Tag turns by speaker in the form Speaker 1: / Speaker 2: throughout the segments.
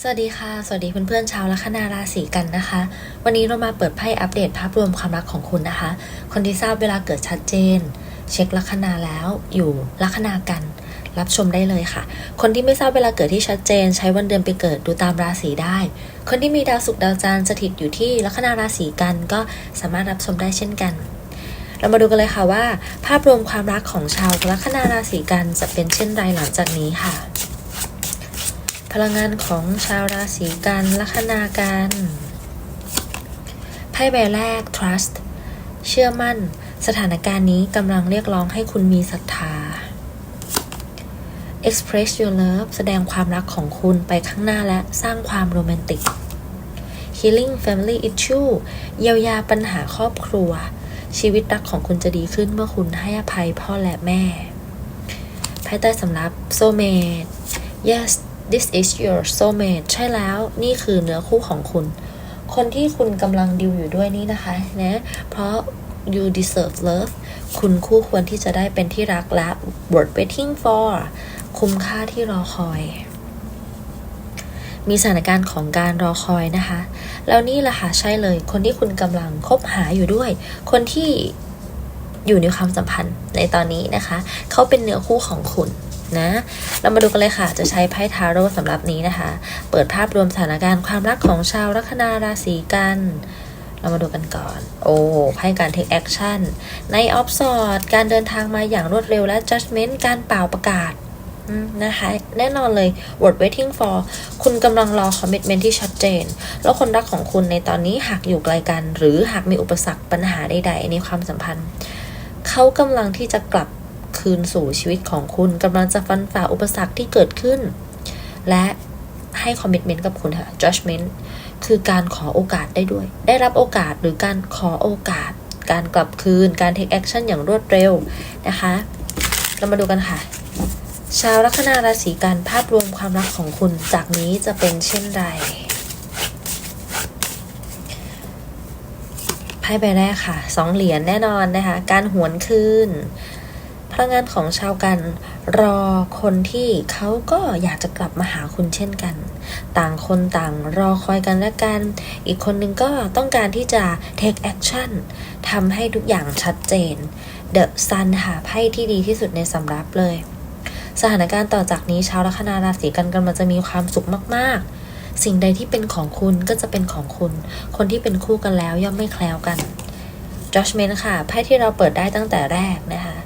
Speaker 1: สวัสดีค่ะ สวัสดีเพื่อนๆชาวลัคนาราศีกันนะคะ วันนี้เรามาเปิดไพ่อัปเดตภาพรวมความรักของคุณนะคะ คนที่ทราบเวลาเกิดชัดเจน เช็คลัคนาแล้วอยู่ลัคนากัน รับชมได้เลยค่ะ คนที่ไม่ทราบเวลาเกิดที่ชัดเจน ใช้วันเดือนไปเกิดดูตามราศีได้ คนที่มีดาวศุกร์ดาวจันทร์สถิตอยู่ที่ลัคนาราศีกันก็สามารถรับชมได้เช่นกัน เรามาดูกันเลยค่ะว่า ภาพรวมความรักของชาวลัคนาราศีกันจะเป็นเช่นไรหลังจากนี้ค่ะ พลังงานของชาวราศีกันลัคนากันไพ่ใบแรก trust เชื่อมั่น สถานการณ์นี้กำลังเรียกร้องให้คุณมีศรัทธา express your love แสดงความรักของคุณไปข้างหน้าและสร้างความโรแมนติก healing family issue เยียวยาปัญหาครอบครัว ชีวิตรักของคุณจะดีขึ้นเมื่อคุณให้อภัยพ่อและแม่ไพ่ใต้สำรับ soulmate yes this is your soulmate ใช่แล้วนี่คือเนื้อคู่ของคุณ คนที่คุณกำลังดิวอยู่ด้วยนี่นะคะนะเพราะ you deserve love คุณคู่ควรที่จะได้เป็นที่รักและ worth waiting for คุ้มค่าที่รอคอย มีสถานการณ์ของการรอคอยนะคะ แล้วนี่แหละค่ะใช่เลย คนที่คุณกำลังคบหาอยู่ด้วย คนที่อยู่ในความสัมพันธ์ในตอนนี้นะคะ เขาเป็นเนื้อคู่ของคุณ นะ เรามาดูกันเลยค่ะ จะใช้ไพ่ทาโร่สำหรับนี้นะคะ เปิดภาพรวมสถานการณ์ความรักของชาวลัคนาราศีกัน เรามาดูกันก่อน โอ้ไพ่การ take action ในออฟสอดการเดินทางมาอย่างรวดเร็วและ judgment การเป่าประกาศนะคะแน่นอนเลย word waiting for คุณกำลังรอ commitment ที่ชัดเจน แล้วคนรักของคุณในตอนนี้หากอยู่ไกลกัน หรือหากมีอุปสรรคปัญหาใดๆในความสัมพันธ์ เขากำลังที่จะกลับ คืนสู่ชีวิตของคุณกำลังจะฟันฝ่าอุปสรรคที่เกิดขึ้น และให้คอมมิ t เมนต์กับคุณค่ะ judgment คือการขอโอกาสได้ด้วย ได้รับโอกาสหรือการขอโอกาส การกลับคืน การ take action อย่างรวดเร็วนะคะ เรามาดูกันค่ะ ชาวลัคนาราศีกันภาพรวมความรักของคุณจากนี้จะเป็นเช่นไรไพ่ใบแรกค่ะสองเหรียญแน่นอนนะคะ การหวนคืน พลังงานของชาวกัน รอคนที่เขาก็อยากจะกลับมาหาคุณเช่นกัน ต่างคนต่างรอคอยกันและกัน อีกคนนึงก็ต้องการที่จะ take action ทำให้ทุกอย่างชัดเจน The Sun ค่ะไพ่ที่ดีที่สุดในสำรับเลย สถานการณ์ต่อจากนี้ชาวลัคนาราศีกันกำลังจะมีความสุขมากๆ สิ่งใดที่เป็นของคุณก็จะเป็นของคุณ คนที่เป็นคู่กันแล้วย่อมไม่แคล้วกัน judgment ค่ะไพ่ที่เราเปิดได้ตั้งแต่แรกนะคะ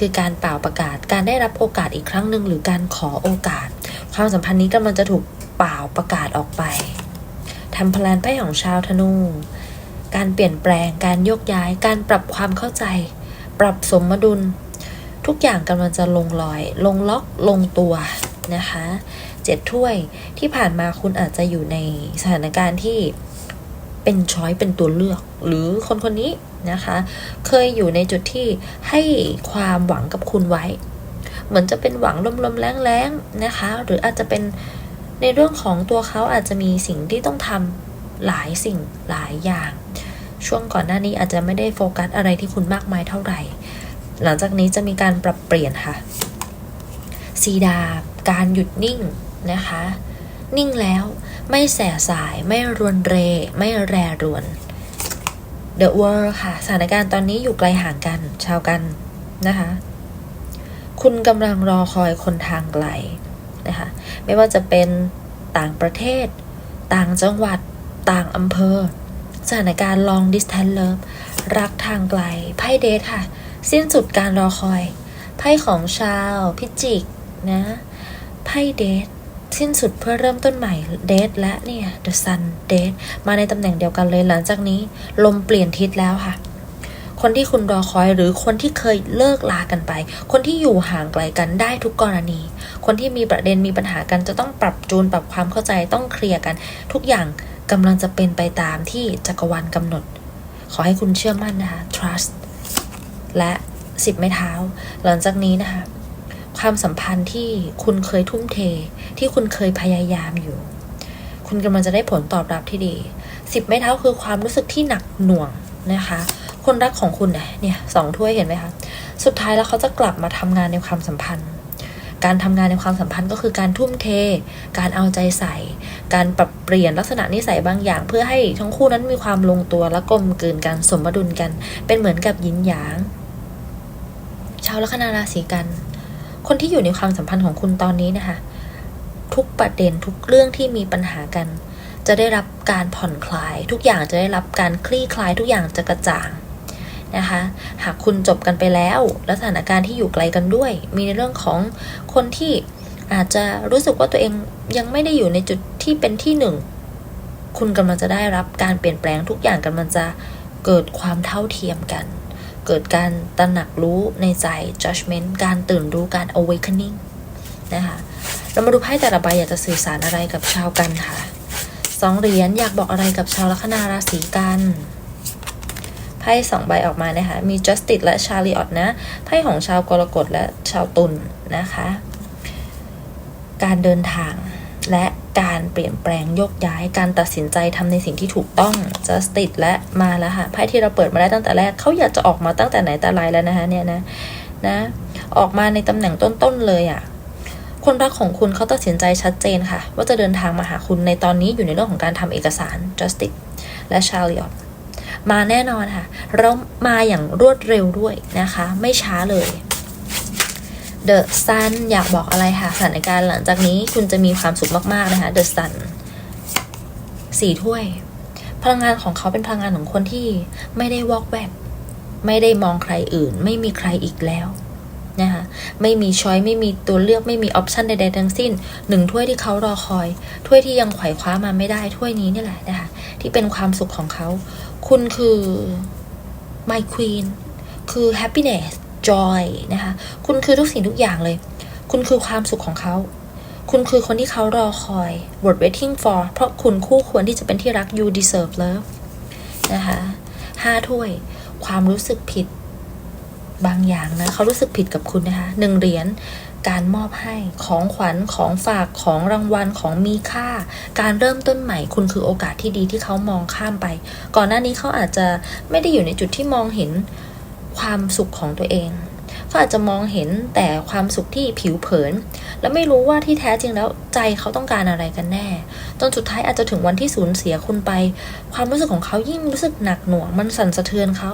Speaker 1: คือการเป่าประกาศ การได้รับโอกาสอีกครั้งหนึ่งหรือการขอโอกาส ความสัมพันธ์นี้กำลังจะถูกเป่าประกาศออกไปทำพลานไพ่ของชาวธนู การเปลี่ยนแปลง การโยกย้าย การปรับความเข้าใจ ปรับสมดุล ทุกอย่างกำลังจะลงรอย ลงล็อก ลงตัวนะคะเจ็ดถ้วยที่ผ่านมาคุณอาจจะอยู่ในสถานการณ์ที่ เป็นช้อยเป็นตัวเลือก หรือคนคนนี้นะคะ เคยอยู่ในจุดที่ให้ความหวังกับคุณไว้ เหมือนจะเป็นหวังลมๆแรงๆนะคะ หรืออาจจะเป็นในเรื่องของตัวเขาอาจจะมีสิ่งที่ต้องทำหลายสิ่งหลายอย่าง ช่วงก่อนหน้านี้อาจจะไม่ได้โฟกัสอะไรที่คุณมากมายเท่าไหร่ หลังจากนี้จะมีการปรับเปลี่ยนค่ะซีดา การหยุดนิ่งนะคะ นิ่งแล้ว ไม่แสสาย ไม่รวนเร ไม่แรรวน The World ค่ะ สถานการณ์ตอนนี้อยู่ไกลห่างกัน ชาวกันนะคะ คุณกำลังรอคอยคนทางไกลนะคะ ไม่ว่าจะเป็นต่างประเทศ ต่างจังหวัด ต่างอำเภอ สถานการณ์ long distance love รักทางไกล ไพ่เดทค่ะ สิ้นสุดการรอคอย ไพ่ของชาวพิจิกนะ ไพ่เดท สิ้นสุดเพื่อเริ่มต้นใหม่เดทและเนี่ย the sun เดทมาในตำแหน่งเดียวกันเลยหลังจากนี้ ลมเปลี่ยนทิศแล้วค่ะ คนที่คุณรอคอยหรือคนที่เคยเลิกลากันไป คนที่อยู่ห่างไกลกันได้ทุกกรณี คนที่มีประเด็นมีปัญหากันจะต้องปรับจูนปรับความเข้าใจต้องเคลียร์กัน ทุกอย่างกำลังจะเป็นไปตามที่จักรวาลกำหนด ขอให้คุณเชื่อมั่นนะคะ trust และสิบไม้เท้า หลังจากนี้นะคะ ความสัมพันธ์ที่คุณเคยทุ่มเท ที่คุณเคยพยายามอยู่ คุณกำลังจะได้ผลตอบรับที่ดีสิบไม้เท้าคือความรู้สึกที่หนักหน่วงนะคะ คนรักของคุณเนี่ยสองถ้วยเห็นไหมคะสุดท้ายแล้วเขาจะกลับมาทำงานในความสัมพันธ์ การทำงานในความสัมพันธ์ก็คือการทุ่มเท การเอาใจใส่ การปรับเปลี่ยนลักษณะนิสัยบางอย่าง เพื่อให้ทั้งคู่นั้นมีความลงตัวและกลมกลืนกันสมดุลกัน เป็นเหมือนกับยินหยางชาวลัคนาราศีกัน คนที่อยู่ในความสัมพันธ์ของคุณตอนนี้นะคะ ทุกประเด็นทุกเรื่องที่มีปัญหากัน จะได้รับการผ่อนคลาย ทุกอย่างจะได้รับการคลี่คลาย ทุกอย่างจะกระจ่างนะคะ หากคุณจบกันไปแล้วและสถานการณ์ที่อยู่ไกลกันด้วย มีในเรื่องของคนที่อาจจะรู้สึกว่าตัวเองยังไม่ได้อยู่ในจุดที่เป็นที่หนึ่งคุณกำลังจะได้รับการเปลี่ยนแปลงทุกอย่างกำลังจะเกิดความเท่าเทียมกัน เกิดการตระหนักรู้ในใจ judgment การตื่นรู้การ awakening นะคะเรามาดูไพ่แต่ละใบอยากจะสื่อสารอะไรกับชาวกันค่ะสองเหรียญอยากบอกอะไรกับชาวลัคนาราศีกันไพ่สองใบออกมานะคะ มี justice และ chariot นะ ไพ่ของชาวกรกฎและชาวตุลนนะคะ การเดินทางและ การเปลี่ยนแปลงโยกย้ายการตัดสินใจทำในสิ่งที่ถูกต้อง justice และมาแล้วค่ะไพ่ที่เราเปิดมาได้ตั้งแต่แรกเขาอยากจะออกมาตั้งแต่ไหนแต่ไรแล้วนะคะเนี่ยนะนะออกมาในตำแหน่งต้นๆเลยอะ่ะคนรักของคุณเขาตัดสินใจชัดเจนค่ะ ว่าจะเดินทางมาหาคุณในตอนนี้อยู่ในเรื่องของการทำเอกสาร justice และ chariot มาแน่นอนค่ะแล้วมาอย่างรวดเร็วด้วยนะคะ ไม่ช้าเลย The Sun อยากบอกอะไรค่ะสถานการณ์หลังจากนี้คุณจะมีความสุขมากๆนะคะ The Sun สี่ถ้วย พลังงานของเขาเป็นพลังงานของคนที่ไม่ได้วอกแวก ไม่ได้มองใครอื่น ไม่มีใครอีกแล้วนะคะไม่มีช้อยไม่มีตัวเลือกไม่มีออปชันใดๆทั้งสิ้นหนึ่งถ้วยที่เขารอคอย ถ้วยที่ยังไขว่คว้ามาไม่ได้ถ้วยนี้นี่แหละนะคะที่เป็นความสุขของเขา คุณคือ my queen คือ happiness joy นะคะ คุณคือทุกสิ่งทุกอย่างเลย คุณคือความสุขของเขา คุณคือคนที่เขารอคอย worth waiting for เพราะคุณคู่ควรที่จะเป็นที่รัก you deserve love นะคะห้าถ้วย ความรู้สึกผิดบางอย่างนะเขารู้สึกผิดกับคุณนะคะหนึ่งเหรียญการมอบให้ของขวัญของฝากของรางวัลของมีค่า การเริ่มต้นใหม่คุณคือโอกาสที่ดีที่เขามองข้ามไป ก่อนหน้านี้เขาอาจจะไม่ได้อยู่ในจุดที่มองเห็น ความสุขของตัวเองเขาอาจจะมองเห็นแต่ความสุขที่ผิวเผิน และไม่รู้ว่าที่แท้จริงแล้วใจเขาต้องการอะไรกันแน่ จนสุดท้ายอาจจะถึงวันที่สูญเสียคุณไป ความรู้สึกของเขายิ่งรู้สึกหนักหน่วง มันสั่นสะเทือนเขา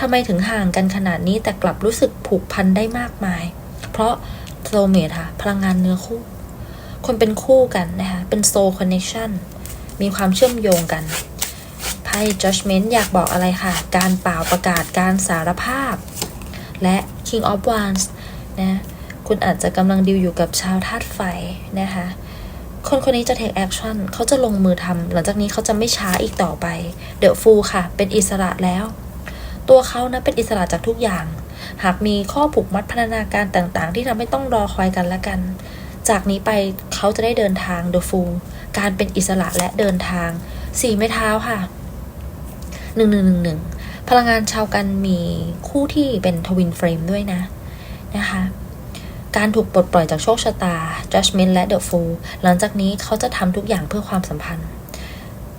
Speaker 1: ทำไมถึงห่างกันขนาดนี้แต่กลับรู้สึกผูกพันได้มากมาย เพราะโซเมทค่ะพลังงานเนื้อคู่ คนเป็นคู่กันนะคะเป็นโซคอนเน c t ชันมีความเชื่อมโยงกัน ไพ่ judgment อยากบอกอะไรค่ะ การเปล่าประกาศการสารภาพ และ King of Wands นะ คุณอาจจะกำลังดิวอยู่กับชาวธาตุไฟนะคะ คนคนนี้จะ take action เขาจะลงมือทำหลังจากนี้เขาจะไม่ช้าอีกต่อไป The Fool ค่ะ เป็นอิสระแล้ว ตัวเขานะเป็นอิสระจากทุกอย่าง หากมีข้อผูกมัดพันธนาการต่างๆ ที่ทำให้ต้องรอคอยกันและกัน จากนี้ไปเขาจะได้เดินทาง The Fool การเป็นอิสระและเดินทางสี่ไม้เท้าค่ะ หนึ่งหนึ่งหนึ่งหนึ่งพลังงานชาวกันมีคู่ที่เป็นทวินเฟรมด้วยนะนะคะการถูกปลดปล่อยจากโชคชะตา judgment และ the fool หลังจากนี้เขาจะทำทุกอย่างเพื่อความสัมพันธ์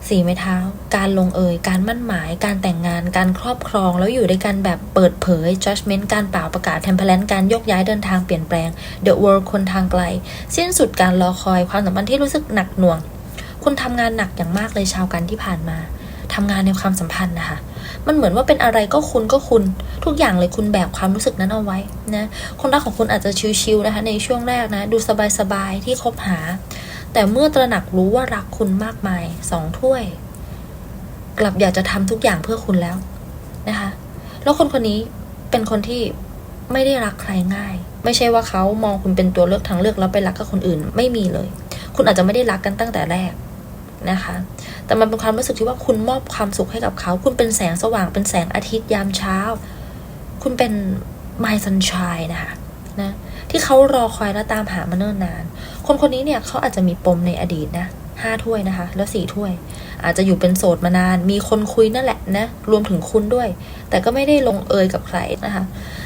Speaker 1: สี่ไม้เท้า การลงเอยการมั่นหมาย การแต่งงาน การครอบครอง แล้วอยู่ด้วยกันแบบเปิดเผย judgment การเป่าประกาศ temperance การยกย้ายเดินทางเปลี่ยนแปลง the world คนทางไกล สิ้นสุดการรอคอยความสัมพันธ์ที่รู้สึกหนักหน่วง คุณทำงานหนักอย่างมากเลยชาวกันที่ผ่านมา ทำงานในความสัมพันธ์นะคะ มันเหมือนว่าเป็นอะไรก็คุณก็คุณ ทุกอย่างเลยคุณแบกความรู้สึกนั้นเอาไว้นะ คนรักของคุณอาจจะชิวๆนะคะ ในช่วงแรกนะ ดูสบายๆที่คบหา แต่เมื่อตระหนักรู้ว่ารักคุณมากมายสองถ้วย กลับอยากจะทำทุกอย่างเพื่อคุณแล้วนะคะ แล้วคนคนนี้เป็นคนที่ไม่ได้รักใครง่าย ไม่ใช่ว่าเขามองคุณเป็นตัวเลือกทางเลือกแล้วไปรักกับคนอื่นไม่มีเลย คุณอาจจะไม่ได้รักกันตั้งแต่แรก นะคะ แต่มันเป็นความรู้สึกที่ว่าคุณมอบความสุขให้กับเขา คุณเป็นแสงสว่าง เป็นแสงอาทิตย์ยามเช้า คุณเป็น my sunshine นะคะนะที่เขารอคอยและตามหามาเนิ่นนาน คนคนนี้เนี่ยเขาอาจจะมีปมในอดีตนะห้าถ้วยนะคะ แล้วสี่ถ้วย อาจจะอยู่เป็นโสดมานาน มีคนคุยนั่นแหละนะ รวมถึงคุณด้วย แต่ก็ไม่ได้ลงเอยกับใครนะคะ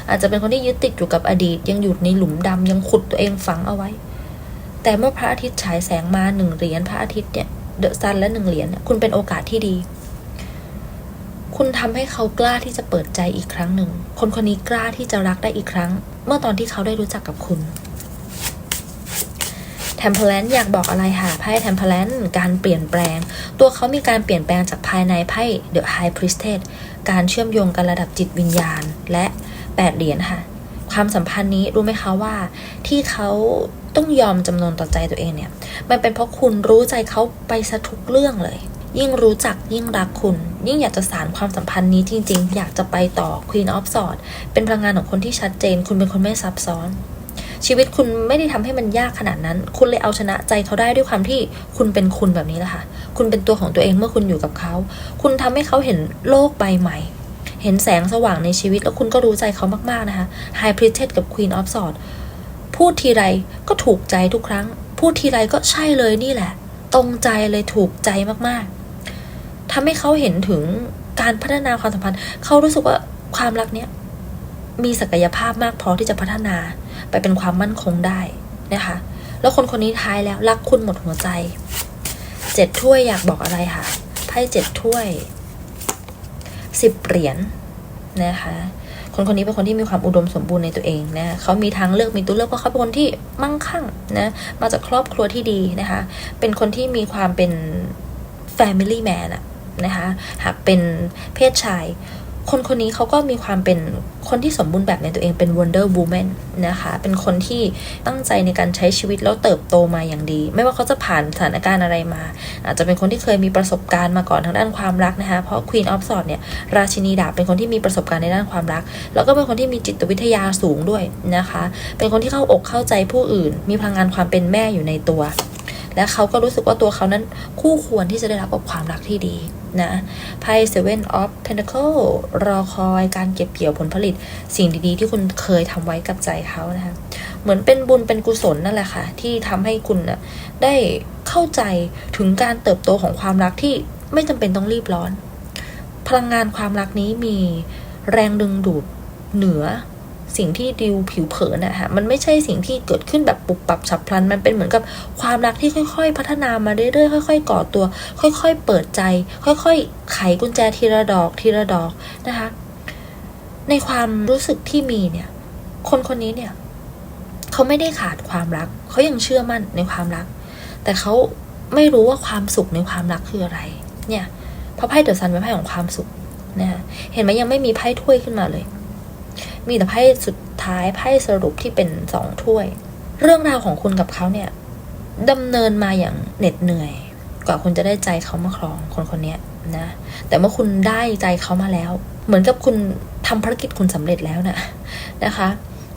Speaker 1: อาจจะเป็นคนที่ยึดติดอยู่กับอดีต ยังอยู่ในหลุมดำยังขุดตัวเองฝังเอาไว้ แต่เมื่อพระอาทิตย์ฉายแสงมาหนึ่งเหรียญพระอาทิตย์เนี่ย เดอะซันและหนึ่งเหรียญคุณเป็นโอกาสที่ดี คุณทำให้เขากล้าที่จะเปิดใจอีกครั้งหนึ่ง คนคนนี้กล้าที่จะรักได้อีกครั้ง เมื่อตอนที่เขาได้รู้จักกับคุณ Temperance อยากบอกอะไรค่ะไพ่ Temperance การเปลี่ยนแปลง ตัวเขามีการเปลี่ยนแปลงจากภายในไพ่ The High Priestess การเชื่อมโยงกันระดับจิตวิญญาณและ 8 เหรียญค่ะ ความสัมพันธ์นี้รู้ไหมคะว่าที่เขา ต้องยอมจำนนต่อใจตัวเองเนี่ย มันเป็นเพราะคุณรู้ใจเขาไปซะทุกเรื่องเลย ยิ่งรู้จักยิ่งรักคุณ ยิ่งอยากจะสารความสัมพันธ์นี้จริง ๆ อยากจะไปต่อ Queen of Swords เป็นพลังงานของคนที่ชัดเจน คุณเป็นคนไม่ซับซ้อน ชีวิตคุณไม่ได้ทำให้มันยากขนาดนั้น คุณเลยเอาชนะใจเขาได้ด้วยความที่คุณเป็นคุณแบบนี้แหละค่ะ คุณเป็นตัวของตัวเองเมื่อคุณอยู่กับเขา คุณทำให้เขาเห็นโลกใบใหม่เห็นแสงสว่างในชีวิตแล้วคุณก็รู้ใจเขามาก ๆ นะคะ High Priestess กับ Queen of Swords พูดทีไรก็ถูกใจทุกครั้ง พูดทีไรก็ใช่เลยนี่แหละ ตรงใจเลยถูกใจมากๆทำให้เขาเห็นถึงการพัฒนาความสัมพันธ์เขารู้สึกว่าความรักเนี้ยมีศักยภาพมากพอที่จะพัฒนาไปเป็นความมั่นคงได้นะคะ แล้วคนคนนี้ท้ายแล้วรักคุณหมดหัวใจเจ็ดถ้วยอยากบอกอะไรค่ะไพ่เจ็ดถ้วยสิบเหรียญนะคะ คนคนนี้เป็นคนที่มีความอุดมสมบูรณ์ในตัวเองนะเขามีทางเลือกมีตัวเลือกเพราะเขาเป็นคนที่มั่งคั่งนะมาจากครอบครัวที่ดีนะคะ เป็นคนที่มีความเป็น family man อะนะคะหากเป็นเพศชาย คนคนนี้เขาก็มีความเป็นคนที่สมบูรณ์แบบในตัวเองเป็น Wonder Woman นะคะ เป็นคนที่ตั้งใจในการใช้ชีวิตแล้วเติบโตมาอย่างดี ไม่ว่าเขาจะผ่านสถานการณ์อะไรมา อาจจะเป็นคนที่เคยมีประสบการณ์มาก่อนทางด้านความรักนะคะ เพราะ Queen of Swords เนี่ย ราชินีดาบเป็นคนที่มีประสบการณ์ในด้านความรัก แล้วก็เป็นคนที่มีจิตวิทยาสูงด้วยนะคะ เป็นคนที่เข้าอกเข้าใจผู้อื่น มีพลังงานความเป็นแม่อยู่ในตัว และเขาก็รู้สึกว่าตัวเขานั้นคู่ควรที่จะได้รับกับความรักที่ดี นะไพ่ Seven of Pentacle รอคอยการเก็บเกี่ยวผลผลิต สิ่งดีๆ ที่คุณเคยทำไว้กับใจเขานะคะ เหมือนเป็นบุญเป็นกุศลนั่นแหละค่ะ ที่ทำให้คุณนะได้เข้าใจถึงการเติบโตของความรักที่ไม่จำเป็นต้องรีบร้อน พลังงานความรักนี้มีแรงดึงดูดเหนือ สิ่งที่ดิวผิวเผินนะฮะมันไม่ใช่สิ่งที่เกิดขึ้นแบบปุบปับฉับพลัน มันเป็นเหมือนกับความรักที่ค่อย ๆ พัฒนามาเรื่อยๆค่อย ๆ ก่อตัว ค่อย ๆ เปิดใจ ค่อย ๆ ไขกุญแจทีละดอกทีละดอกนะคะ ในความรู้สึกที่มีเนี่ย คนคนนี้เนี่ยเขาไม่ได้ขาดความรัก เขายังเชื่อมั่นในความรัก แต่เขาไม่รู้ว่าความสุขในความรักคืออะไร เนี่ยเพราะไพ่เดอะซันเป็นไพ่ของความสุขนะคะเห็นไหมยังไม่มีไพ่ถ้วยขึ้นมาเลย มีแต่ไพ่สุดท้ายไพ่สรุปที่เป็นสองถ้วย เรื่องราวของคุณกับเขาเนี่ยดำเนินมาอย่างเหน็ดเหนื่อย กว่าคุณจะได้ใจเขามาครองคนคนนี้นะ แต่เมื่อคุณได้ใจเขามาแล้ว เหมือนกับคุณทำภารกิจคุณสำเร็จแล้วนะนะคะ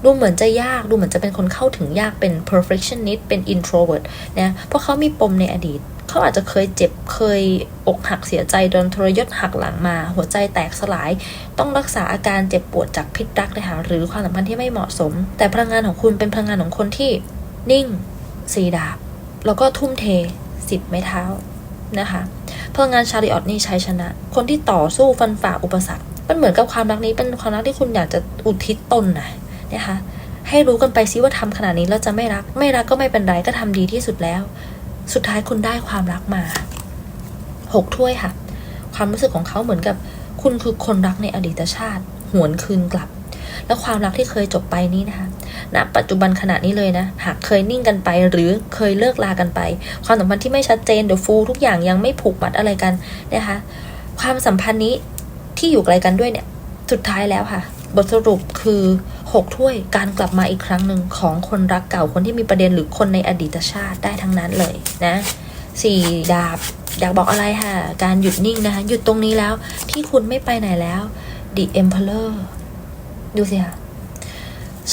Speaker 1: ดูเหมือนจะยากดูเหมือนจะเป็นคนเข้าถึงยากเป็น perfectionist เป็น introvert นะเพราะเขามีปมในอดีต เขาอาจจะเคยเจ็บเคยอกหักเสียใจโดนทรยศหักหลังมา หัวใจแตกสลาย ต้องรักษาอาการเจ็บปวดจากพิษรักเลยค่ะหรือความสัมพันธ์ที่ไม่เหมาะสม แต่พลังงานของคุณเป็นพลังงานของคนที่นิ่งสีดาบ แล้วก็ทุ่มเทสิบไม้เท้านะคะพลังงานชาริออตนี่ใช้ชนะ คนที่ต่อสู้ฟันฝ่าอุปสรรคมันเหมือนกับความรักนี้เป็นความรักที่คุณอยากจะอุทิศตนนะนะคะให้รู้กันไปซิว่าทำขนาดนี้แล้วจะไม่รัก ไม่รักก็ไม่เป็นไรก็ทำดีที่สุดแล้ว สุดท้ายคุณได้ความรักมาหกถ้วยค่ะ ความรู้สึกของเขาเหมือนกับคุณคือคนรักในอดีตชาติ หวนคืนกลับ แล้วความรักที่เคยจบไปนี้นะคะณปัจจุบันขณะนี้เลยนะ หากเคยนิ่งกันไป หรือเคยเลิกลากันไป ความสัมพันธ์ที่ไม่ชัดเจนเดี๋ยวฟูทุกอย่างยังไม่ผูกมัดอะไรกันนะคะ ความสัมพันธ์นี้ที่อยู่ไกลกันด้วยเนี่ย สุดท้ายแล้วค่ะ บทสรุปคือ หกถ้วยการกลับมาอีกครั้งหนึ่งของคนรักเก่าคนที่มีประเด็นหรือคนในอดีตชาติได้ทั้งนั้นเลยนะสี่ดาบ อยากบอกอะไรค่ะ การหยุดนิ่งนะคะหยุดตรงนี้แล้วที่คุณไม่ไปไหนแล้ว The Emperor ดูสิค่ะ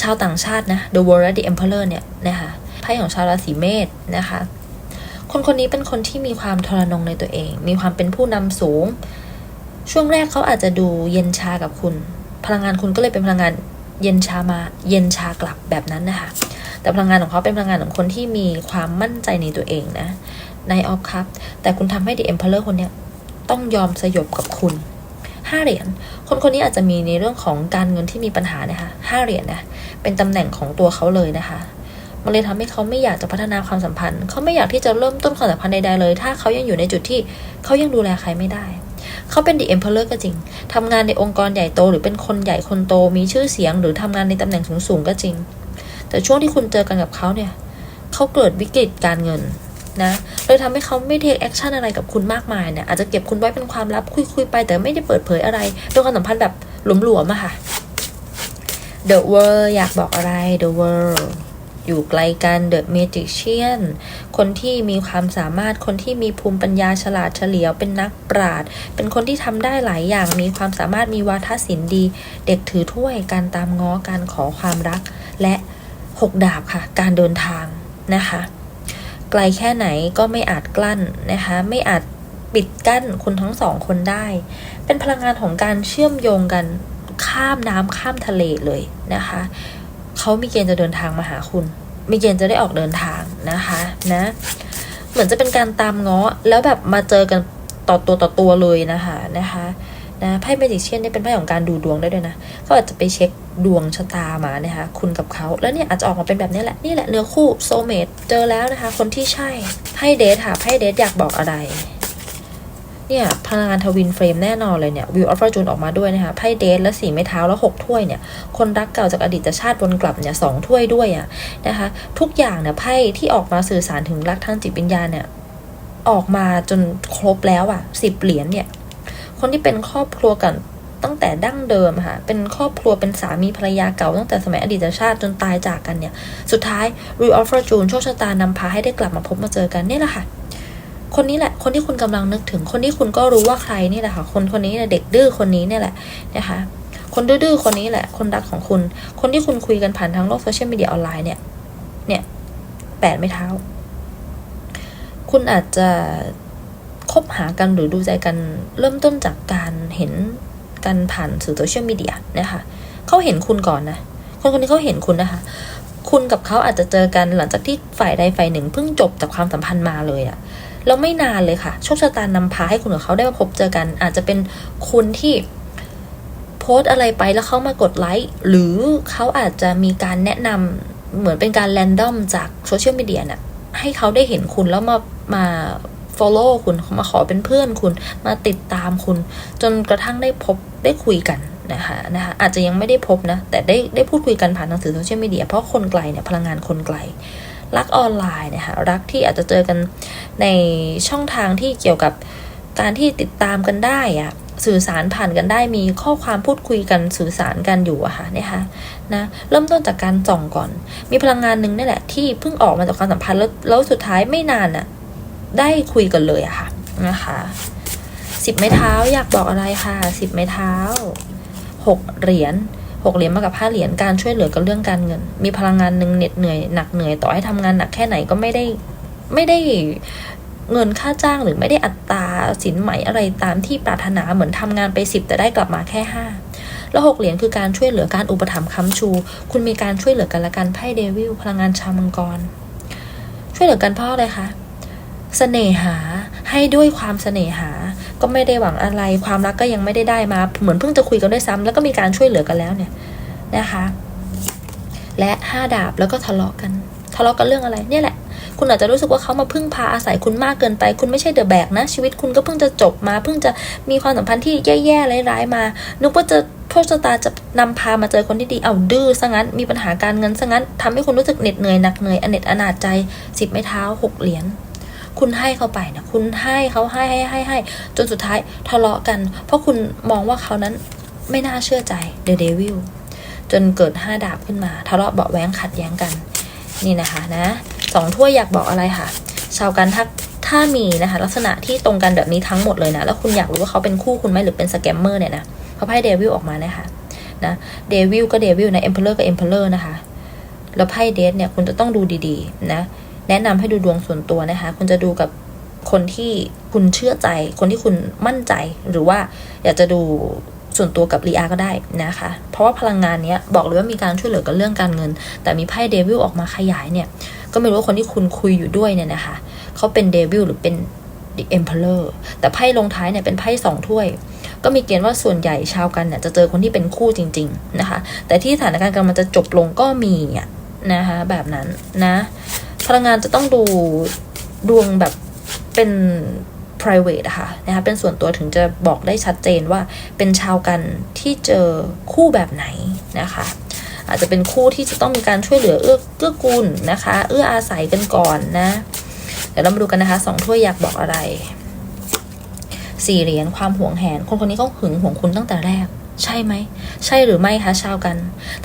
Speaker 1: ชาวต่างชาตินะ The World และ The Emperor เนี่ยนะคะไพ่ของชาวราศีเมษนะคะ คนคนนี้เป็นคนที่มีความทรนงในตัวเอง มีความเป็นผู้นำสูง ช่วงแรกเขาอาจจะดูเย็นชากับคุณ พลังงานคุณก็เลยเป็นพลังงาน เย็นชามาเย็นชากลับแบบนั้นนะคะ แต่พลังงานของเขาเป็นพลังงานของคนที่มีความมั่นใจในตัวเองนะในออฟครับ แต่คุณทำให้ The Emperor คนเนี้ยต้องยอมสยบกับคุณห้าเหรียญ คนคนนี้อาจจะมีในเรื่องของการเงินที่มีปัญหานะคะห้าเหรียญนะ เป็นตำแหน่งของตัวเขาเลยนะคะ มันเลยทำให้เขาไม่อยากจะพัฒนาความสัมพันธ์ เขาไม่อยากที่จะเริ่มต้นความสัมพันธ์ใดๆเลย ถ้าเขายังอยู่ในจุดที่เขายังดูแลใครไม่ได้ เขาเป็น The Emperor ก็จริงทำงานในองค์กรใหญ่โต หรือเป็นคนใหญ่คนโตมีชื่อเสียง หรือทำงานในตำแหน่งสูงๆก็จริง แต่ช่วงที่คุณเจอกันกับเขาเนี่ยเขาเกิดวิกฤตการเงินนะเลยทำให้เขาไม่เทคแอคชั่นอะไรกับคุณมากมายเนี่ยอาจจะเก็บคุณไว้เป็นความลับคุยๆไป แต่ไม่ได้เปิดเผยอะไรเป็นความสัมพันธ์แบบหลวมๆอะค่ะ The World อยากบอกอะไร The World อยู่ไกลกัน The Magician คนที่มีความสามารถคนที่มีภูมิปัญญาฉลาดเฉลียวเป็นนักปราชญ์เป็นคนที่ทำได้หลายอย่างมีความสามารถมีวาทศิลป์ดี เด็กถือถ้วยการตามง้อการขอความรัก และหกดาบค่ะ การเดินทางนะคะ ไกลแค่ไหนก็ไม่อาจกลั้นนะคะ ไม่อาจปิดกั้นคุณทั้งสองคนได้ เป็นพลังงานของการเชื่อมโยงกันข้ามน้ำข้ามทะเลเลยนะคะ เขามีเกณฑ์จะเดินทางมาหาคุณ มีเกณฑ์จะได้ออกเดินทางนะคะนะ เหมือนจะเป็นการตามง้อแล้วแบบมาเจอกันต่อตัวต่อตัวเลยนะคะนะคะนะไพ่เมจิเชียนเนี่ยเป็นไพ่ของการดูดวงได้ด้วยนะเขาอาจจะไปเช็คดวงชะตามานะคะคุณกับเขาแล้วเนี่ยอาจจะออกมาเป็นแบบนี้แหละนี่แหละเนื้อคู่โซเมตเจอแล้วนะคะ คนที่ใช่ไพ่เดทค่ะไพ่เดทอยากบอกอะไร เนี่ยพลังงานทวินเฟรมแน่นอนเลยเนี่ยวิวออฟฟอร์จูนออกมาด้วยนะคะไพ่เดทและสีไม้เท้าแล้วหกถ้วยเนี่ยคนรักเก่าจากอดีตชาติวนกลับเนี่ยสองถ้วยด้วยอะนะคะทุกอย่างเนี่ยไพ่ที่ออกมาสื่อสารถึงรักทางจิตวิญญาณเนี่ยออกมาจนครบแล้วอะสิบเหรียญเนี่ยคนที่เป็นครอบครัวกันตั้งแต่ดั้งเดิมค่ะ เป็นครอบครัว เป็นสามีภรรยาเก่าตั้งแต่สมัยอดีตชาติจนตายจากกันเนี่ย สุดท้าย r e of Fortune โชคชะตานำพาให้ได้กลับมาพบมาเจอกันเนี่ยแหละค่ะ คนนี้แหละ คนที่คุณกำลังนึกถึง คนที่คุณก็รู้ว่าใครนี่แหละค่ะ คนคนนี้เนี่ยเด็กดื้อคนนี้เนี่ยแหละนะคะ คนดื้อๆคนนี้แหละ คนรักของคุณ คนที่คุณคุยกันผ่านทางโลกโซเชียลมีเดียออนไลน์เนี่ย เนี่ยแปดไม่เท้า คุณอาจจะคบหากันหรือดูใจกันเริ่มต้นจากการเห็นกันผ่านสื่อโซเชียลมีเดียนะคะเขาเห็นคุณก่อนนะ คนคนนี้เขาเห็นคุณนะคะ คุณกับเขาอาจจะเจอกันหลังจากที่ฝ่ายใดฝ่ายหนึ่งเพิ่งจบจากความสัมพันธ์มาเลยอะ แล้วไม่นานเลยค่ะ โชคชะตานำพาให้คุณกับเขาได้มาพบเจอกัน อาจจะเป็นคุณที่โพสอะไรไปแล้วเขามากดไลค์หรือเขาอาจจะมีการแนะนำเหมือนเป็นการแรนดอมจากโซเชียลมีเดียน่ะให้เขาได้เห็นคุณแล้วมามา follow คุณมาขอเป็นเพื่อนคุณมาติดตามคุณ จนกระทั่งได้พบได้คุยกันนะคะนะคะอาจจะยังไม่ได้พบนะ แต่ได้ได้พูดคุยกันผ่านหนังสื่อโซเชียลมีเดียเพราะคนไกลเนี่ยพลังงานคนไกล รักออนไลน์นะคะรักที่อาจจะเจอกันในช่องทางที่เกี่ยวกับการที่ติดตามกันได้อะสื่อสารผ่านกันได้มีข้อความพูดคุยกันสื่อสารกันอยู่อะค่ะนะคะนะเริ่มต้นจากการจ่องก่อน มีพลังงานหนึ่งนี่แหละที่เพิ่งออกมาจากความสัมพันธ์แล้วแล้วสุดท้ายไม่นานอะได้คุยกันเลยอะค่ะนะคะสิบไม้เท้าอยากบอกอะไรค่ะสิบไม้เท้าหกเหรียญ หกเหรียญมากับห้าเหรียญการช่วยเหลือกับเรื่องการเงิน มีพลังงานหนึ่งเหน็ดเหนื่อยหนักเหนื่อยต่อให้ทำงานหนักแค่ไหนก็ไม่ได้ไม่ได้เงินค่าจ้างหรือไม่ได้อัตราสินไหมอะไรตามที่ปรารถนาเหมือนทำงานไปสิบแต่ได้กลับมาแค่ห้าแล้วหกเหรียญคือการช่วยเหลือการอุปถัมภ์ค้ำชู คุณมีการช่วยเหลือกันและกันไพ่เดวิลพลังงานชาวมังกร ช่วยเหลือกันเพราะอะไรคะเสน่หาให้ด้วยความเสน่หา ก็ไม่ได้หวังอะไร ความรักก็ยังไม่ได้ได้มา เหมือนเพิ่งจะคุยกันด้วยซ้ำแล้วก็มีการช่วยเหลือกันแล้วเนี่ยนะคะ และห้าดาบแล้วก็ทะเลาะกัน ทะเลาะกันเรื่องอะไรเนี่ยแหละ คุณอาจจะรู้สึกว่าเขามาพึ่งพาอาศัยคุณมากเกินไป คุณไม่ใช่เดอะแบกนะ ชีวิตคุณก็เพิ่งจะจบมา เพิ่งจะมีความสัมพันธ์ที่แย่ๆร้ายๆมา นึกว่าจะโชคชะตาจะนำพามาเจอคนที่ดี เอาดื้อซะงั้น มีปัญหาการเงินซะงั้นทำให้คุณรู้สึกเหน็ดเหนื่อยหนักเหนื่อยอเนจอนาจใจสิบไม้เท้าหกเหรียญ คุณให้เขาไปนะคุณให้เขาให้ให้ให้ให้จนสุดท้ายทะเลาะกัน เพราะคุณมองว่าเขานั้นไม่น่าเชื่อใจเดอะเดวิลจนเกิดห้าดาบขึ้นมา ทะเลาะเบาะแว้งขัดแย้งกัน นี่นะคะนะสองถ้วยอยากบอกอะไรค่ะ ชาวกันถ้าถ้ามีนะคะลักษณะที่ตรงกันแบบนี้ทั้งหมดเลยนะ แล้วคุณอยากรู้ว่าเขาเป็นคู่คุณไหมหรือเป็นสแกมเมอร์เนี่ยนะเขาไพ่เดวิลออกมานะคะนะเดวิลก็เดวิลนะเอ็มเพลเลอร์ก็เอ็มเพลเลอร์นะคะ แล้วไพ่เดทเนี่ยคุณจะต้องดูดีๆ นะ แนะนำให้ดูดวงส่วนตัวนะคะ คุณจะดูกับคนที่คุณเชื่อใจ คนที่คุณมั่นใจ หรือว่าอยากจะดูส่วนตัวกับลีอาก็ได้นะคะ เพราะว่าพลังงานนี้บอกเลยว่ามีการช่วยเหลือกันเรื่องการเงิน แต่มีไพ่เดวิลออกมาขยายเนี่ย ก็ไม่รู้ว่าคนที่คุณคุยอยู่ด้วยเนี่ยนะคะ เขาเป็นเดวิลหรือเป็น The Emperor แต่ไพ่ลงท้ายเนี่ยเป็นไพ่สองถ้วย ก็มีเกณฑ์ว่าส่วนใหญ่ชาวกันเนี่ยจะเจอคนที่เป็นคู่จริง ๆนะคะ แต่ที่สถานการณ์กำลังจะจบลงก็มีอะนะคะแบบนั้นนะ พลังงานจะต้องดูดวงแบบเป็น private อะค่ะนะคะเป็นส่วนตัวถึงจะบอกได้ชัดเจนว่าเป็นชาวกันที่เจอคู่แบบไหนนะคะอาจจะเป็นคู่ที่จะต้องมีการช่วยเหลือเอื้อเกื้อกูลนะคะ เอื้ออาศัยกันก่อนนะ เดี๋ยวเรามาดูกันนะคะสองถ้วยอยากบอกอะไรสี่เหรียญความหวงแหน คนคนนี้เขาหึงหวงคุณตั้งแต่แรก ใช่ไหม ใช่หรือไม่คะชาวกัน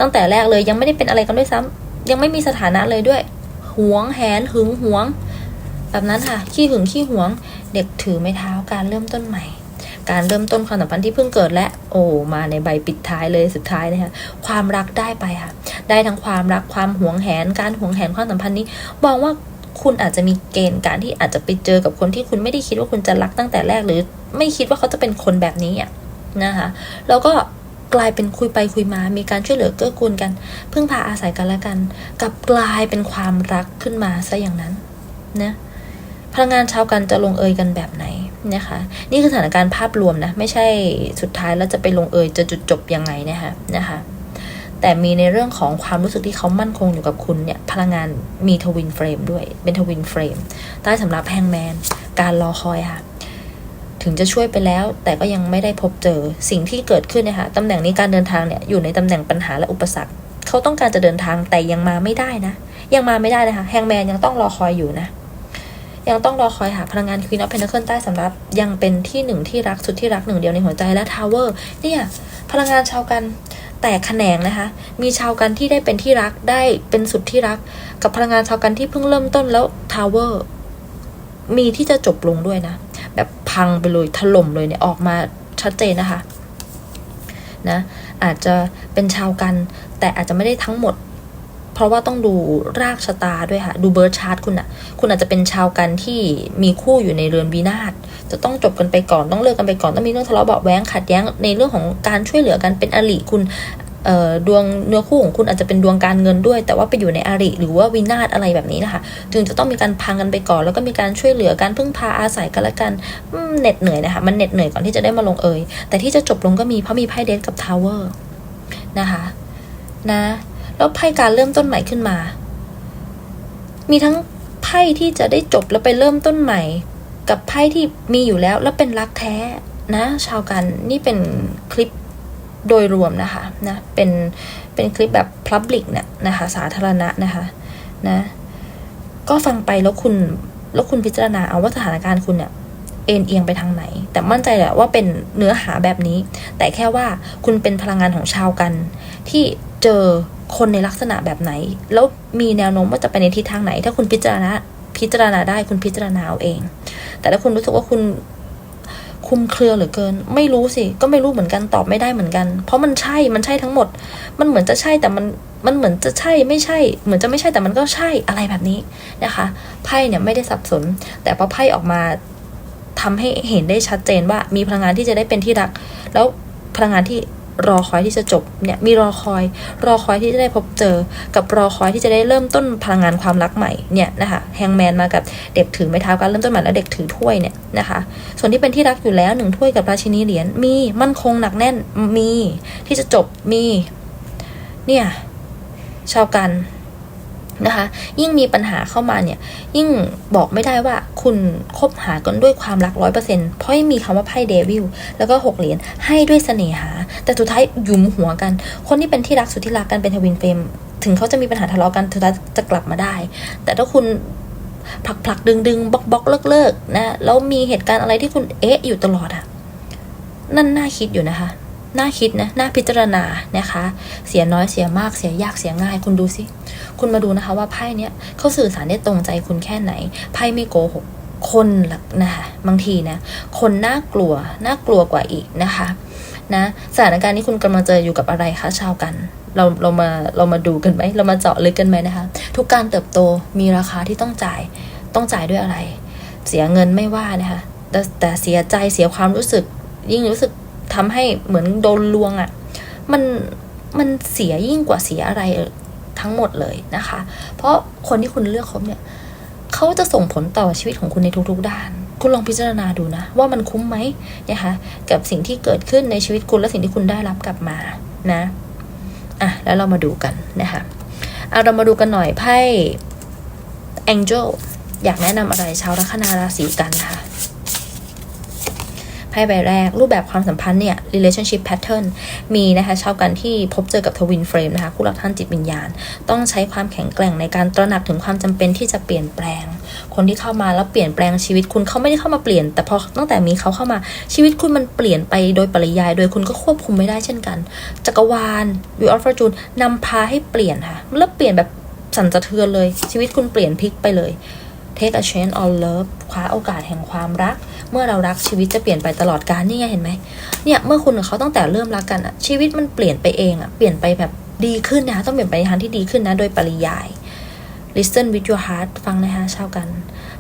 Speaker 1: ตั้งแต่แรกเลยยังไม่ได้เป็นอะไรกันด้วยซ้ำยังไม่มีสถานะเลยด้วย หวงแหนหึงหวง แบบนั้นค่ะ ขี้หึงขี้หวง เด็กถือไม้เท้าการเริ่มต้นใหม่ การเริ่มต้นความสัมพันธ์ที่เพิ่งเกิดและ โอ้มาในใบปิดท้ายเลยสุดท้ายนะคะความรักได้ไปค่ะ ได้ทั้งความรักความหวงแหน การหวงแหนความสัมพันธ์นี้บอกว่าคุณอาจจะมีเกณฑ์การที่อาจจะไปเจอกับคนที่คุณไม่ได้คิดว่าคุณจะรักตั้งแต่แรกหรือ ไม่คิดว่าเขาจะเป็นคนแบบนี้อะนะคะแล้วก็ กลายเป็นคุยไปคุยมา มีการช่วยเหลือเกื้อกูลกัน พึ่งพาอาศัยกันและกันกลับกลายเป็นความรักขึ้นมาซะอย่างนั้นนะพลังงานชาวกันจะลงเอยกันแบบไหนนะคะนี่คือสถานการณ์ภาพรวมนะ ไม่ใช่สุดท้ายแล้วจะไปลงเอยจะจุดจบยังไงนะคะนะคะแต่มีในเรื่องของความรู้สึกที่เขามั่นคงอยู่กับคุณเนี่ย พลังงานมีทวินเฟรมด้วย เป็นทวินเฟรมใต้สำหรับแฮงแมน การรอคอยค่ะ ถึงจะช่วยไปแล้ว แต่ก็ยังไม่ได้พบเจอสิ่งที่เกิดขึ้นนะคะตำแหน่งนี้การเดินทางเนี่ยอยู่ในตำแหน่งปัญหาและอุปสรรคเขาต้องการจะเดินทางแต่ยังมาไม่ได้นะ ยังมาไม่ได้นะคะแฮงแมนยังต้องรอคอยอยู่นะ ยังต้องรอคอยหาพลังงานควีนออฟเพนเ c ิลใต้สำรับ ยังเป็นที่หนึ่งที่รักสุดที่รักหนึ่งเดียวในหัวใจและทาวเวอร์เนี่ยพลังงานชาวกันแตกแขนงนะคะ มีชาวกันที่ได้เป็นที่รักได้เป็นสุดที่รัก กับพลังงานชาวกันที่เพิ่งเริ่มต้นแล้วทาวเวอร์มีที่จะจบลงด้วยนะ พังไปเลยถล่มเลยเนี่ยออกมาชัดเจนนะคะนะอาจจะเป็นชาวกัน แต่อาจจะไม่ได้ทั้งหมด เพราะว่าต้องดูรากชะตาด้วยค่ะ ดูเบิร์ดชาร์ตคุณอะคุณอาจจะเป็นชาวกันที่มีคู่อยู่ในเรือนวินาศจะต้องจบกันไปก่อนต้องเลิกกันไปก่อนต้องมีเรื่องทะเลาะเบาะแว้งขัดแย้งในเรื่องของการช่วยเหลือกันเป็นอริคุณ ดวงเนื้อคู่ของคุณอาจจะเป็นดวงการเงินด้วย แต่ว่าไปอยู่ในอาริ หรือว่าวินาศอะไรแบบนี้นะคะ จึงจะต้องมีการพังกันไปก่อน แล้วก็มีการช่วยเหลือการพึ่งพาอาศัยกันละกันเหน็ดเหนื่อยนะคะ มันเหน็ดเหนื่อยก่อนที่จะได้มาลงเอยแต่ที่จะจบลงก็มีเพราะมีไพ่เดทกับทาวเวอร์นะคะนะ แล้วไพ่การเริ่มต้นใหม่ขึ้นมา มีทั้งไพ่ที่จะได้จบแล้วไปเริ่มต้นใหม่ กับไพ่ที่มีอยู่แล้วแล้วเป็นรักแท้นะ ชาวกันนี่เป็นคลิป โดยรวมนะคะนะเป็นเป็นคลิปแบบ Public เนี่ยนะคะสาธารณะนะคะนะก็ฟังไปแล้วคุณแล้วคุณพิจารณาเอาว่าสถานการณ์คุณเนี่ยเอ็นเอียงไปทางไหน แต่มั่นใจแหละว่าเป็นเนื้อหาแบบนี้ แต่แค่ว่าคุณเป็นพลังงานของชาวกัน ที่เจอคนในลักษณะแบบไหน แล้วมีแนวโน้มว่าจะไปในทิศทางไหน ถ้าคุณพิจารณาพิจารณาได้คุณพิจารณาเอาเอง แต่ถ้าคุณรู้สึกว่าคุณ คุมเครือเหลือเกิน ไม่รู้สิ ก็ไม่รู้เหมือนกันตอบไม่ได้เหมือนกัน เพราะมันใช่มันใช่ทั้งหมด มันเหมือนจะใช่แต่มันมันเหมือนจะใช่ไม่ใช่ เหมือนจะไม่ใช่แต่มันก็ใช่อะไรแบบนี้นะคะไพ่เนี่ยไม่ได้สับสน แต่พอไพ่ออกมาทำให้เห็นได้ชัดเจนว่ามีพลังงานที่จะได้เป็นที่รัก แล้วพลังงานที่ รอคอยที่จะจบเนี่ยมีรอคอย รอคอยที่จะได้พบเจอ กับรอคอยที่จะได้เริ่มต้นพลังงานความรักใหม่เนี่ยนะคะแฮงแมนมากับเด็กถือไม้เท้าการเริ่มต้นใหม่แล้วเด็กถือถ้วยเนี่ยนะคะส่วนที่เป็นที่รักอยู่แล้วหนึ่งถ้วยกับราชินีเหรียญมีมั่นคงหนักแน่นมีที่จะจบมีเนี่ยชาวกัน นะคะ ยิ่งมีปัญหาเข้ามาเนี่ย ยิ่งบอกไม่ได้ว่าคุณคบหากันด้วยความรักร้อยเปอร์เซ็นต์เพราะยังมีคำว่าไพ่เดวิลแล้วก็หกเหรียญให้ด้วยเสน่หา แต่สุดท้ายหยุมหัวกัน คนที่เป็นที่รักสุดที่รักกันเป็นทวินเฟรมถึงเขาจะมีปัญหาทะเลาะกันสุดท้ายจะกลับมาได้ แต่ถ้าคุณผลักผลักดึงดึงบล็อกบล็อกเลิกเลิกนะแล้วมีเหตุการณ์อะไรที่คุณเอ๊ะอยู่ตลอดอะนั่นน่าคิดอยู่นะคะน่าคิดนะน่าพิจารณานะคะ เสียน้อยเสียมากเสียยากเสียง่ายคุณดูสิ คุณมาดูนะคะว่าไพ่เนี้ยเขาสื่อสารได้ตรงใจคุณแค่ไหน ไพ่ไม่โกหก คนหละนะคะบางทีนะ คนน่ากลัว น่ากลัวกว่าอีกนะคะนะสถานการณ์นี้คุณกำลังเจออยู่กับอะไรคะชาวกัน เราเรามาเรามาดูกันไหมเรามาเจาะลึกกันไหมนะคะ ทุกการเติบโตมีราคาที่ต้องจ่าย ต้องจ่ายด้วยอะไร เสียเงินไม่ว่านะคะแต่แต่เสียใจเสียความรู้สึก ยิ่งรู้สึกทำให้เหมือนโดนลวงอะ่ะ มันมันเสียยิ่งกว่าเสียอะไร ทั้งหมดเลยนะคะ เพราะคนที่คุณเลือกคบเนี่ยเขาจะส่งผลต่อชีวิตของคุณในทุกๆด้าน คุณลองพิจารณาดูนะ ว่ามันคุ้มไหมนะคะกับสิ่งที่เกิดขึ้นในชีวิตคุณและสิ่งที่คุณได้รับกลับมานะอะแล้วเรามาดูกันนะคะเอาเรามาดูกันหน่อยไพ่ Angel อยากแนะนำอะไรชาวลัคนาราศีกันค่ะ ไพ่ใบแรก รูปแบบความสัมพันธ์เนี่ย relationship pattern มีนะคะชาวกันที่พบเจอกับทวินเฟรมนะคะคู่รักท่านจิตวิญญาณ ต้องใช้ความแข็งแกร่งในการตระหนักถึงความจำเป็นที่จะเปลี่ยนแปลง คนที่เข้ามาแล้วเปลี่ยนแปลงชีวิตคุณเขาไม่ได้เข้ามาเปลี่ยน แต่พอตั้งแต่มีเขาเข้ามาชีวิตคุณมันเปลี่ยนไปโดยปริยาย โดยคุณก็ควบคุมไม่ได้เช่นกัน จักรวาล Wheel of Fortune นำพาให้เปลี่ยนค่ะแล้วเปลี่ยนแบบสั่นสะเทือนเลย ชีวิตคุณเปลี่ยนพลิกไปเลย take a chance on love คว้าโอกาสแห่งความรัก เมื่อเรารักชีวิตจะเปลี่ยนไปตลอดกาลนี่ไงเห็นไหมเนี่ยเมื่อคุณกับเขาตั้งแต่เริ่มรักกันอะชีวิตมันเปลี่ยนไปเองอะเปลี่ยนไปแบบดีขึ้นนะคะต้องเปลี่ยนไปในทางที่ดีขึ้นนะ โดยปริยาย listen with your heart ฟังนะคะชาวกัน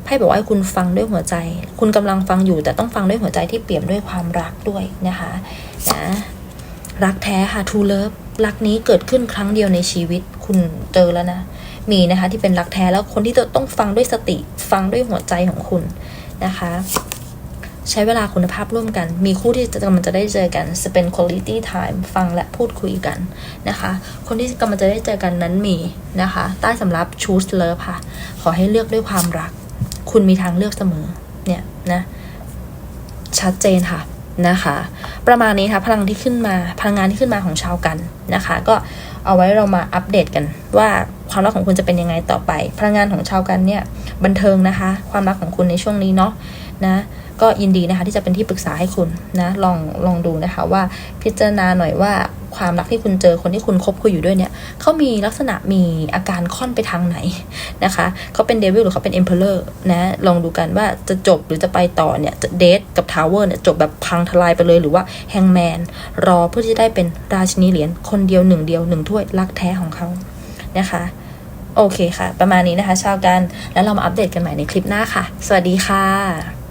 Speaker 1: ไพ่บอกว่าคุณฟังด้วยหัวใจ คุณกำลังฟังอยู่ แต่ต้องฟังด้วยหัวใจที่เปี่ยมด้วยความรักด้วยนะคะนะรักแท้ค่ะ true love รักนี้เกิดขึ้นครั้งเดียวในชีวิต คุณเจอแล้วนะ มีนะคะที่เป็นรักแท้แล้วคนที่จะต้องฟังด้วยสติฟังด้วยหัวใจของคุณนะคะ ใช้เวลาคุณภาพร่วมกัน มีคู่ที่จะกำลังจะได้เจอกัน spend quality time ฟังและพูดคุยกันนะคะ คนที่กำลังจะได้เจอกันนั้นมีนะคะ ใต้สำรับ choose love ค่ะ ขอให้เลือกด้วยความรัก คุณมีทางเลือกเสมอเนี่ยนะชัดเจนค่ะนะคะ ประมาณนี้ค่ะพลังที่ขึ้นมาพลังงานที่ขึ้นมาของชาวกันนะคะ ก็เอาไว้เรามาอัปเดตกันว่า ความรักของคุณจะเป็นยังไงต่อไป พลังงานของชาวกันเนี่ยบันเทิงนะคะ ความรักของคุณในช่วงนี้เนาะนะก็ยินดีนะคะที่จะเป็นที่ปรึกษาให้คุณนะลองลองดูนะคะว่าพิจารณาหน่อยว่าความรักที่คุณเจอคนที่คุณคบคุยอยู่ด้วยเนี่ยเขามีลักษณะมีอาการค่อนไปทางไหนนะคะเขาเป็นเดวิลหรือเขาเป็นเอ็มเพลเลอร์นะลองดูกันว่าจะจบหรือจะไปต่อเนี่ยจะเดทกับทาวเวอร์เนี่ยจบแบบพังทลายไปเลยหรือว่าแฮงแมนรอเพื่อที่จะได้เป็นราชินีเหรียญคนเดียวหนึ่งเดียวหนึ่งถ้วยรักแท้ของเขานะคะ โอเคค่ะ ประมาณนี้นะคะ ชาวกัน แล้วเรามาอัปเดตกันใหม่ในคลิปหน้าค่ะ สวัสดีค่ะ